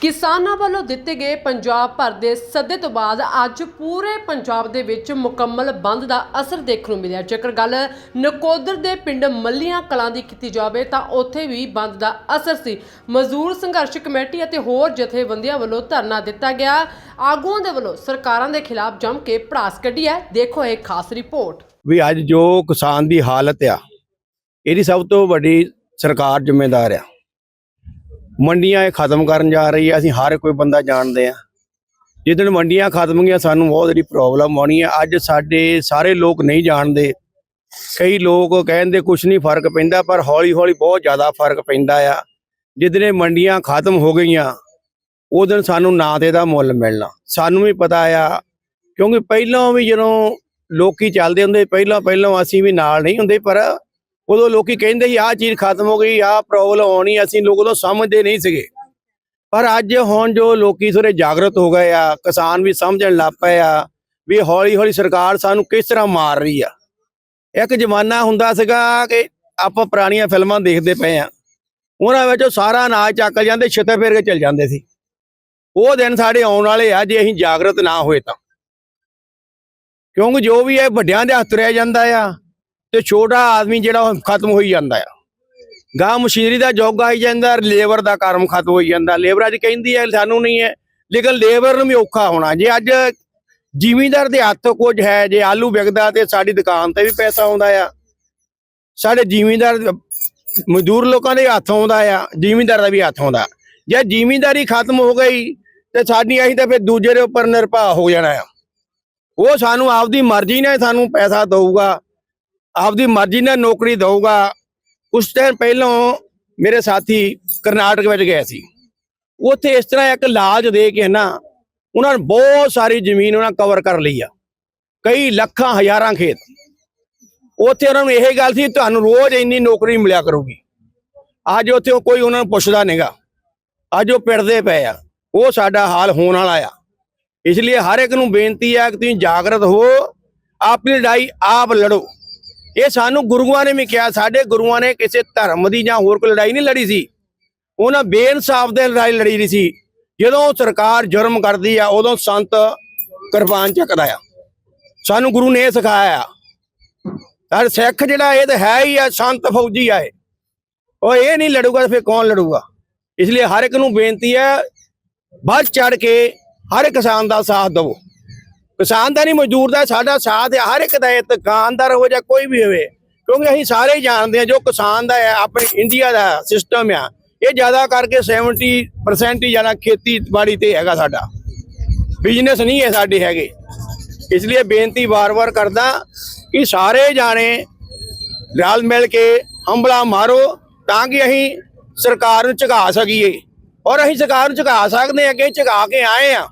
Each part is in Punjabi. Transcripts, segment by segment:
ਕਿਸਾਨਾਂ ਵੱਲੋਂ ਦਿੱਤੇ ਗਏ ਪੰਜਾਬ ਭਰ ਦੇ ਸੱਦੇ ਤੋਂ ਬਾਅਦ ਅੱਜ ਪੂਰੇ ਪੰਜਾਬ ਦੇ ਵਿੱਚ ਮੁਕੰਮਲ ਬੰਦ ਦਾ ਅਸਰ ਦੇਖਣ ਨੂੰ ਮਿਲਿਆ। ਜੇਕਰ ਗੱਲ ਨਕੋਦਰ ਦੇ ਪਿੰਡ ਮੱਲੀਆਂ ਕਲਾਂ ਦੀ ਕੀਤੀ ਜਾਵੇ ਤਾਂ ਉੱਥੇ ਵੀ ਬੰਦ ਦਾ ਅਸਰ ਸੀ। ਮਜ਼ਦੂਰ ਸੰਘਰਸ਼ ਕਮੇਟੀ ਅਤੇ ਹੋਰ ਜਥੇਬੰਦੀਆਂ ਵੱਲੋਂ ਧਰਨਾ ਦਿੱਤਾ ਗਿਆ। ਆਗੂਆਂ ਦੇ ਵੱਲੋਂ ਸਰਕਾਰਾਂ ਦੇ ਖਿਲਾਫ ਜੰਮ ਕੇ ਭੜਾਸ ਕੱਢੀ ਹੈ। ਦੇਖੋ ਇਹ ਖਾਸ ਰਿਪੋਰਟ। ਵੀ ਅੱਜ ਜੋ ਕਿਸਾਨ ਦੀ ਹਾਲਤ ਆ, ਇਹਦੀ ਸਭ ਤੋਂ ਵੱਡੀ ਸਰਕਾਰ ਜ਼ਿੰਮੇਦਾਰ ਆ। ਮੰਡੀਆਂ ਇਹ ਖਤਮ ਕਰਨ ਜਾ ਰਹੀ ਹੈ, ਅਸੀਂ ਹਰ ਕੋਈ ਬੰਦਾ ਜਾਣਦੇ ਆ ਜਿੱਦਣ ਮੰਡੀਆਂ ਖਤਮ ਗਈਆਂ ਸਾਨੂੰ ਬਹੁਤ ਜਿਹੜੀ ਪ੍ਰੋਬਲਮ ਆਉਣੀ ਹੈ। ਅੱਜ ਸਾਡੇ ਸਾਰੇ ਲੋਕ ਨਹੀਂ ਜਾਣਦੇ। ਕਈ ਲੋਕ ਕਹਿੰਦੇ ਕੁਝ ਨਹੀਂ ਫ਼ਰਕ ਪੈਂਦਾ, ਪਰ ਹੌਲੀ ਹੌਲੀ ਬਹੁਤ ਜ਼ਿਆਦਾ ਫ਼ਰਕ ਪੈਂਦਾ ਆ। ਜਿੱਦਣੇ ਮੰਡੀਆਂ ਖਤਮ ਹੋ ਗਈਆਂ ਉਹ ਦਿਨ ਸਾਨੂੰ ਨਾ ਤੇ ਦਾ ਮੁੱਲ ਮਿਲਣਾ। ਸਾਨੂੰ ਵੀ ਪਤਾ ਆ, ਕਿਉਂਕਿ ਪਹਿਲਾਂ ਵੀ ਜਦੋਂ ਲੋਕੀ ਚੱਲਦੇ ਹੁੰਦੇ ਪਹਿਲਾਂ ਪਹਿਲਾਂ ਅਸੀਂ ਵੀ ਨਾਲ ਨਹੀਂ ਹੁੰਦੇ, ਪਰ ਉਦੋਂ ਲੋਕੀ ਕਹਿੰਦੇ ਸੀ, ਆਹ ਚੀਜ਼ ਖਤਮ ਹੋ ਗਈ, ਆਹ ਪ੍ਰੋਬਲਮ ਆਉਣੀ ਅਸੀਂ ਲੋਕ ਉਦੋਂ ਸਮਝਦੇ ਨਹੀਂ ਸੀਗੇ। ਪਰ ਅੱਜ ਹੁਣ ਜੋ ਲੋਕੀ ਥੋੜੇ ਜਾਗਰਤ ਹੋ ਗਏ ਆ, ਕਿਸਾਨ ਵੀ ਸਮਝਣ ਲੱਗ ਪਏ ਆ ਵੀ ਹੌਲੀ ਹੌਲੀ ਸਰਕਾਰ ਸਾਨੂੰ ਕਿਸ ਤਰ੍ਹਾਂ ਮਾਰ ਰਹੀ ਆ। ਇੱਕ ਜ਼ਮਾਨਾ ਹੁੰਦਾ ਸੀਗਾ ਕਿ ਆਪਾਂ ਪੁਰਾਣੀਆਂ ਫਿਲਮਾਂ ਦੇਖਦੇ ਪਏ ਆ। ਉਹਨਾਂ ਵਿੱਚ ਉਹ ਸਾਰਾ ਅਨਾਜ ਚੱਕ ਜਾਂਦੇ ਛਿੱਤੇ ਫੇਰ ਕੇ ਚਲ ਜਾਂਦੇ ਸੀ। ਉਹ ਦਿਨ ਸਾਡੇ ਆਉਣ ਵਾਲੇ ਆ, ਜੇ ਅਸੀਂ ਜਾਗਰਤ ਨਾ ਹੋਏ ਤਾਂ। ਕਿਉਂਕਿ ਜੋ ਵੀ ਇਹ ਵੱਡਿਆਂ ਦੇ ਹੱਥ ਰਹਿ ਜਾਂਦਾ ਆ ਤੇ ਛੋਟਾ ਆਦਮੀ ਜਿਹੜਾ ਉਹ ਖਤਮ ਹੋਈ ਜਾਂਦਾ ਆ। ਗਾਂ ਮਸ਼ੀਨਰੀ ਦਾ ਯੁੱਗ ਆਈ ਜਾਂਦਾ, ਲੇਬਰ ਦਾ ਕੰਮ ਖਤਮ ਹੋਈ ਜਾਂਦਾ। ਲੇਬਰ ਅੱਜ ਕਹਿੰਦੀ ਹੈ, ਸਾਨੂੰ ਨਹੀਂ ਹੈ, ਲੇਕਿਨ ਲੇਬਰ ਨੂੰ ਵੀ ਔਖਾ ਹੋਣਾ। ਜੇ ਅੱਜ ਜ਼ਿਮੀਂਦਾਰ ਦੇ ਹੱਥ ਕੁਝ ਹੈ, ਜੇ ਆਲੂ ਵਿਕਦਾ ਤੇ ਸਾਡੀ ਦੁਕਾਨ ਤੇ ਵੀ ਪੈਸਾ ਆਉਂਦਾ ਆ। ਸਾਡੇ ਜ਼ਿਮੀਂਦਾਰ, ਮਜ਼ਦੂਰ ਲੋਕਾਂ ਦੇ ਹੱਥ ਆਉਂਦਾ ਆ, ਜ਼ਿਮੀਂਦਾਰ ਦਾ ਵੀ ਹੱਥ ਆਉਂਦਾ। ਜੇ ਜ਼ਿਮੀਂਦਾਰੀ ਖਤਮ ਹੋ ਗਈ, ਤੇ ਸਾਡੀ ਅਸੀਂ ਤਾਂ ਫਿਰ ਦੂਜੇ ਦੇ ਉੱਪਰ ਨਿਰਭਰ ਹੋ ਜਾਣਾ ਆ। ਉਹ ਸਾਨੂੰ ਆਪਦੀ ਮਰਜ਼ੀ ਨਾਲ ਸਾਨੂੰ ਪੈਸਾ ਦਊਗਾ। ਆਪਦੀ ਮਰਜ਼ੀ ਨਾਲ ਨੌਕਰੀ ਦਊਗਾ। ਉਸ ਟਾਈਮ ਪਹਿਲਾਂ ਮੇਰੇ ਸਾਥੀ ਕਰਨਾਟਕ ਵਿੱਚ ਗਏ ਸੀ। ਉੱਥੇ ਇਸ ਤਰ੍ਹਾਂ ਇੱਕ ਲਾਜ ਦੇ ਕੇ ਨਾ ਉਹਨਾਂ ਨੇ ਬਹੁਤ ਸਾਰੀ ਜ਼ਮੀਨ ਉਹਨਾਂ ਕਵਰ ਕਰ ਲਈ ਆ। ਕਈ ਲੱਖਾਂ, ਹਜ਼ਾਰਾਂ ਖੇਤ। ਉੱਥੇ ਉਹਨਾਂ ਨੂੰ ਇਹ ਗੱਲ ਸੀ, ਤੁਹਾਨੂੰ ਰੋਜ਼ ਇੰਨੀ ਨੌਕਰੀ ਮਿਲਿਆ ਕਰੂਗੀ। ਅੱਜ ਉੱਥੇ ਉਹ ਕੋਈ ਉਹਨਾਂ ਨੂੰ ਪੁੱਛਦਾ ਨਹੀਂਗਾ ਅੱਜ ਉਹ ਪਿੜਦੇ ਪਏ ਆ। ਉਹ ਸਾਡਾ ਹਾਲ ਹੋਣ ਵਾਲਾ ਆ। ਇਸ ਲਈ ਹਰ ਇੱਕ ਨੂੰ ਬੇਨਤੀ ਆ ਕਿ ਤੁਸੀਂ ਜਾਗਰਤ ਹੋ। ਆਪਣੀ ਲੜਾਈ ਆਪ ਲੜੋ। ਇਹ ਸਾਨੂੰ ਗੁਰੂਆਂ ਨੇ ਵੀ ਕਿਹਾ, ਸਾਡੇ ਗੁਰੂਆਂ ਨੇ ਕਿਸੇ ਧਰਮ ਦੀ ਜਾਂ ਹੋਰ ਕੋਈ ਲੜਾਈ ਨਹੀਂ ਲੜੀ ਸੀ। ਉਹਨਾਂ ਬੇਇਨਸਾਫ ਦੇ ਲੜਾਈ ਲੜੀ ਰਹੀ ਸੀ। ਜਦੋਂ ਸਰਕਾਰ ਜੁਰਮ ਕਰਦੀ ਆ, ਉਦੋਂ ਸੰਤ ਕਿਰਪਾਨ ਚੱਕਦਾ ਆ। ਸਾਨੂੰ ਗੁਰੂ ਨੇ ਇਹ ਸਿਖਾਇਆ ਆ। ਸਿੱਖ ਜਿਹੜਾ, ਇਹ ਤਾਂ ਹੈ ਹੀ ਆ, ਸੰਤ ਫੌਜੀ ਆ ਇਹ। ਉਹ ਇਹ ਨਹੀਂ ਲੜੂਗਾ ਫਿਰ ਕੌਣ ਲੜੂਗਾ? ਇਸ ਲਈ ਹਰ ਇੱਕ ਨੂੰ ਬੇਨਤੀ ਹੈ ਵੱਧ ਚੜ ਕੇ ਹਰ ਕਿਸਾਨ ਦਾ ਸਾਥ ਦਿਵੋ। ਕਿਸਾਨ ਦਾ ਨਹੀਂ ਮਜ਼ਦੂਰ ਦਾ ਸਾਡਾ ਸਾਥ ਹੈ, ਹਰ ਇੱਕ ਦਾ ਇਹ ਦੁਕਾਨਦਾਰ ਹੋ ਜਾਂ ਕੋਈ ਵੀ ਹੋਵੇ, ਕਿਉਂਕਿ ਅਸੀਂ ਸਾਰੇ ਹੀ ਜਾਣਦੇ ਹਾਂ ਜੋ ਕਿਸਾਨ ਦਾ ਹੈ, ਆਪਣੇ ਇੰਡੀਆ ਦਾ ਸਿਸਟਮ ਆ। ਇਹ ਜ਼ਿਆਦਾ ਕਰਕੇ 70% ਹੀ ਜ਼ਿਆਦਾ ਖੇਤੀਬਾੜੀ ਤੇ ਹੈਗਾ ਸਾਡਾ। ਬਿਜ਼ਨਸ ਨਹੀਂ ਹੈ ਸਾਡੇ ਹੈਗੇ। ਇਸ ਲਈ ਬੇਨਤੀ ਵਾਰ-ਵਾਰ ਕਰਦਾ ਕਿ ਸਾਰੇ ਜਾਣੇ ਰਲ ਮਿਲ ਕੇ ਹੰਬਲਾ ਮਾਰੋ ਤਾਂ ਕਿ ਅਸੀਂ ਸਰਕਾਰ ਨੂੰ ਝੁਕਾ ਸਕੀਏ। ਔਰ ਅਸੀਂ ਸਰਕਾਰ ਨੂੰ ਝੁਕਾ ਸਕਦੇ ਹਾਂ ਕਿ ਝੁਕਾ ਕੇ ਆਏ ਆ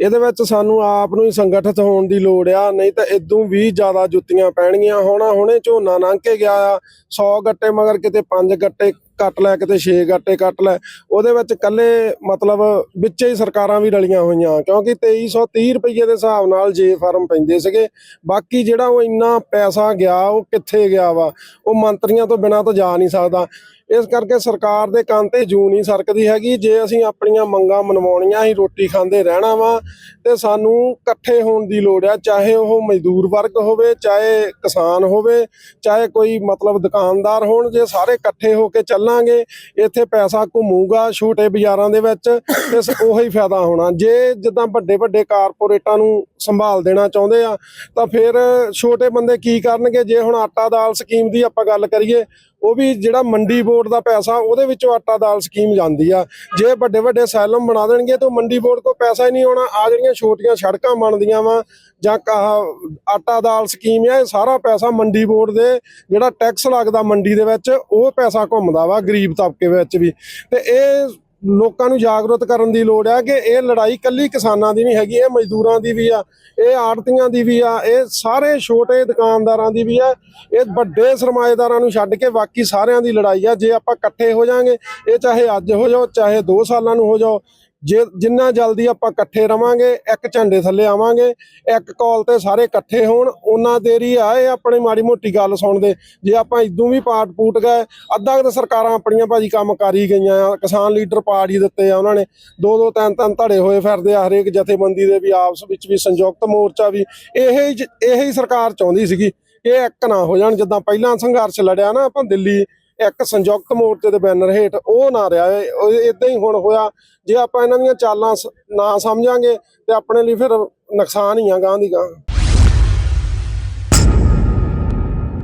ਇਹਦੇ ਵਿੱਚ ਸਾਨੂੰ ਆਪ ਨੂੰ ਹੀ ਸੰਗਠਿਤ ਹੋਣ ਦੀ ਲੋੜ ਆ, ਨਹੀਂ ਤਾਂ ਇਦੋਂ ਵੀ ਜ਼ਿਆਦਾ ਜੁੱਤੀਆਂ ਪੈਣਗੀਆਂ। ਹੋਣਾ ਹੁਣੇ ਝੋਨਾ ਲੰਘ ਕੇ ਗਿਆ ਆ 100 ਗੱਟੇ ਮਗਰ ਕਿਤੇ 5 ਗੱਟੇ ਕੱਟ ਲੈ, ਕਿਤੇ 6 ਗੱਟੇ ਕੱਟ ਲੈ। ਉਹਦੇ ਵਿੱਚ ਕੱਲੇ ਮਤਲਬ ਵਿੱਚ ਹੀ ਸਰਕਾਰਾਂ ਵੀ ਰਲੀਆਂ ਹੋਈਆਂ, ਕਿਉਂਕਿ 2330 ਰੁਪਏ ਦੇ ਹਿਸਾਬ ਨਾਲ ਜੇ ਫਾਰਮ ਪੈਂਦੇ ਸੀਗੇ। ਬਾਕੀ ਜਿਹੜਾ ਉਹ ਇੰਨਾ ਪੈਸਾ ਗਿਆ, ਉਹ ਕਿੱਥੇ ਗਿਆ ਵਾ? ਉਹ ਮੰਤਰੀਆਂ ਤੋਂ ਬਿਨਾਂ ਤਾਂ ਜਾ ਨਹੀਂ ਸਕਦਾ। ਇਸ ਕਰਕੇ ਸਰਕਾਰ ਦੇ ਕੰਨ ਤੇ ਜੂ ਨਹੀਂ ਸਰਕਦੀ ਹੈਗੀ। ਜੇ ਅਸੀਂ ਆਪਣੀਆਂ ਮੰਗਾਂ ਮਨਵਾਉਣੀਆਂ ਹੀ ਰੋਟੀ ਖਾਂਦੇ ਰਹਿਣਾ ਵਾ, ਤੇ ਸਾਨੂੰ ਇਕੱਠੇ ਹੋਣ ਦੀ ਲੋੜ ਆ, ਚਾਹੇ ਉਹ ਮਜ਼ਦੂਰ ਵਰਗ ਹੋਵੇ, ਚਾਹੇ ਕਿਸਾਨ ਹੋਵੇ, ਚਾਹੇ ਕੋਈ ਮਤਲਬ ਦੁਕਾਨਦਾਰ ਹੋਣ, ਜੇ ਸਾਰੇ ਇਕੱਠੇ ਹੋ ਕੇ ਚੱਲਾਂਗੇ, ਇੱਥੇ ਪੈਸਾ ਘੁੰਮੂਗਾ ਛੋਟੇ ਬਾਜ਼ਾਰਾਂ ਦੇ ਵਿੱਚ, ਤੇ ਉਹੀ ਫਾਇਦਾ ਹੋਣਾ। ਜੇ ਜਿੱਦਾਂ ਵੱਡੇ ਵੱਡੇ ਕਾਰਪੋਰੇਟਾਂ ਨੂੰ ਸੰਭਾਲ ਦੇਣਾ ਚਾਹੁੰਦੇ ਆ, ਤਾਂ ਫਿਰ ਛੋਟੇ ਬੰਦੇ ਕੀ ਕਰਨਗੇ? ਜੇ ਹੁਣ ਆਟਾ ਦਾਲ ਸਕੀਮ ਦੀ ਆਪਾਂ ਗੱਲ ਕਰੀਏ ਉਹ ਵੀ ਜਿਹੜਾ ਮੰਡੀ ਬੋਰਡ ਦਾ ਪੈਸਾ, ਉਹਦੇ ਵਿੱਚੋਂ ਆਟਾ ਦਾਲ ਸਕੀਮ ਜਾਂਦੀ ਆ। ਜੇ ਵੱਡੇ ਵੱਡੇ ਸੈਲਮ ਬਣਾ ਦੇਣਗੇ ਤਾਂ ਮੰਡੀ ਬੋਰਡ ਕੋਲ ਪੈਸਾ ਹੀ ਨਹੀਂ ਆਉਣਾ। ਆ ਜਿਹੜੀਆਂ ਛੋਟੀਆਂ ਸੜਕਾਂ ਬਣਦੀਆਂ ਵਾ, ਜਾਂ ਆਹ ਆਟਾ ਦਾਲ ਸਕੀਮ ਆ, ਇਹ ਸਾਰਾ ਪੈਸਾ ਮੰਡੀ ਬੋਰਡ ਦੇ, ਜਿਹੜਾ ਟੈਕਸ ਲੱਗਦਾ ਮੰਡੀ ਦੇ ਵਿੱਚ, ਉਹ ਪੈਸਾ ਘੁੰਮਦਾ ਵਾ ਗਰੀਬ ਤਬਕੇ ਵਿੱਚ ਵੀ। ਤੇ ਇਹ ਲੋਕਾਂ ਨੂੰ ਜਾਗਰੂਕ ਕਰਨ ਦੀ ਲੋੜ ਹੈ ਕਿ ਇਹ ਲੜਾਈ ਕੱਲੀ ਕਿਸਾਨਾਂ ਦੀ ਨਹੀਂ ਹੈਗੀ, ਇਹ ਮਜ਼ਦੂਰਾਂ ਦੀ ਵੀ ਆ, ਇਹ ਆੜਤੀਆਂ ਦੀ ਵੀ ਆ, ਇਹ ਸਾਰੇ ਛੋਟੇ ਦੁਕਾਨਦਾਰਾਂ ਦੀ ਵੀ ਆ, ਇਹ ਵੱਡੇ ਸਰਮਾਏਦਾਰਾਂ ਨੂੰ ਛੱਡ ਕੇ ਬਾਕੀ ਸਾਰਿਆਂ ਦੀ ਲੜਾਈ ਆ। ਜੇ ਆਪਾਂ ਇਕੱਠੇ ਹੋ ਜਾਾਂਗੇ, ਇਹ ਚਾਹੇ ਅੱਜ ਹੋ ਜਾਓ, ਚਾਹੇ 2 ਸਾਲਾਂ ਨੂੰ ਹੋ ਜਾਓ ਜੇ, ਜਿੰਨਾ ਜਲਦੀ ਆਪਾਂ ਇਕੱਠੇ ਰਵਾਂਗੇ, ਇੱਕ ਝੰਡੇ ਥੱਲੇ ਆਵਾਂਗੇ, ਇੱਕ ਕਾਲ ਤੇ ਸਾਰੇ ਇਕੱਠੇ ਹੋਣ ਉਹਨਾਂ ਦੇਰ ਹੀ ਆਏ ਆਪਣੀ ਮਾੜੀ ਮੋਟੀ ਗੱਲ ਸੁਣਦੇ ਜੇ ਆਪਾਂ ਇਦੋਂ ਵੀ ਪਾਟ ਪੂਟ ਗਏ, ਅੱਧਾ ਕੁ ਸਰਕਾਰਾਂ ਆਪਣੀਆਂ ਭਾਜੀ ਕੰਮ ਕਰ ਹੀ ਗਈਆਂ ਆ, ਕਿਸਾਨ ਲੀਡਰ ਪਾੜ ਹੀ ਦਿੱਤੇ ਆ ਉਹਨਾਂ ਨੇ। ਦੋ ਦੋ ਤਿੰਨ ਤਿੰਨ ਧੜੇ ਹੋਏ ਫਿਰਦੇ ਆ ਹਰੇਕ ਜਥੇਬੰਦੀ ਦੇ ਵੀ ਆਪਸ ਵਿੱਚ ਵੀ ਸੰਯੁਕਤ ਮੋਰਚਾ ਵੀ, ਇਹ ਹੀ ਇਹ ਹੀ ਸਰਕਾਰ ਚਾਹੁੰਦੀ ਸੀਗੀ ਕਿ ਇਹ ਇੱਕ ਨਾ ਹੋ ਜਾਣ। ਜਿੱਦਾਂ ਪਹਿਲਾਂ ਸੰਘਰਸ਼ ਲੜਿਆ ਨਾ ਆਪਾਂ ਦਿੱਲੀ ਇੱਕ ਸੰਯੁਕਤ ਮੋਰਚੇ ਦੇ ਬੈਨਰ ਹੇਠ ਉਹ ਨਾ ਰਿਹਾ ਇਦਾਂ ਹੀ ਹੁਣ ਹੋਇਆ, ਜੇ ਆਪਾਂ ਇਹਨਾਂ ਦੀਆਂ ਚਾਲਾਂ ਸ- ਨਾ ਸਮਝਾਂਗੇ ਤੇ ਆਪਣੇ ਲਈ ਫਿਰ ਨੁਕਸਾਨ ਹੀ ਆ ਗਾਂ ਦੀ ਗਾਂ